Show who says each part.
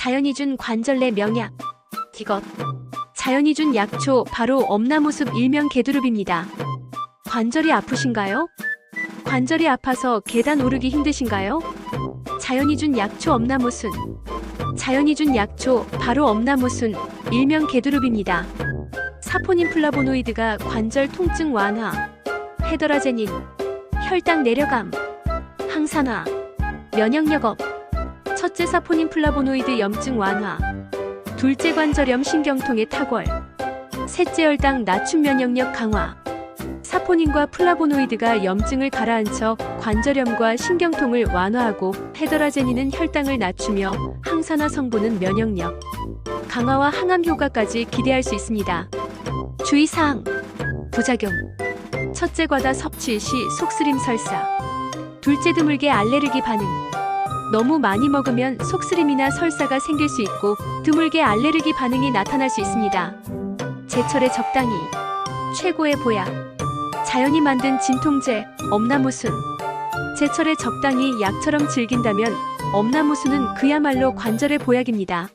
Speaker 1: 자연이 준 관절내 명약. 이것. 자연이 준 약초 바로 엄나무숲 일명 개두릅입니다. 관절이 아프신가요? 관절이 아파서 계단 오르기 힘드신가요? 자연이 준 약초 엄나무순. 자연이 준 약초 바로 엄나무순 일명 개두릅입니다. 사포닌 플라보노이드가 관절 통증 완화, 헤더라제닌, 혈당 내려감, 항산화, 면역력 업, 첫째 사포닌 플라보노이드 염증 완화, 둘째 관절염 신경통의 탁월, 셋째 혈당 낮춤 면역력 강화. 사포닌과 플라보노이드가 염증을 가라앉혀 관절염과 신경통을 완화하고 헤더라제닌은 혈당을 낮추며 항산화 성분은 면역력. 강화와 항암 효과까지 기대할 수 있습니다. 주의사항. 부작용. 첫째 과다 섭취 시 속쓰림 설사. 둘째 드물게 알레르기 반응 너무 많이 먹으면 속쓰림이나 설사가 생길 수 있고 드물게 알레르기 반응이 나타날 수 있습니다. 제철에 적당히 최고의 보약 자연이 만든 진통제 엄나무순 제철에 적당히 약처럼 즐긴다면 엄나무순은 그야말로 관절의 보약입니다.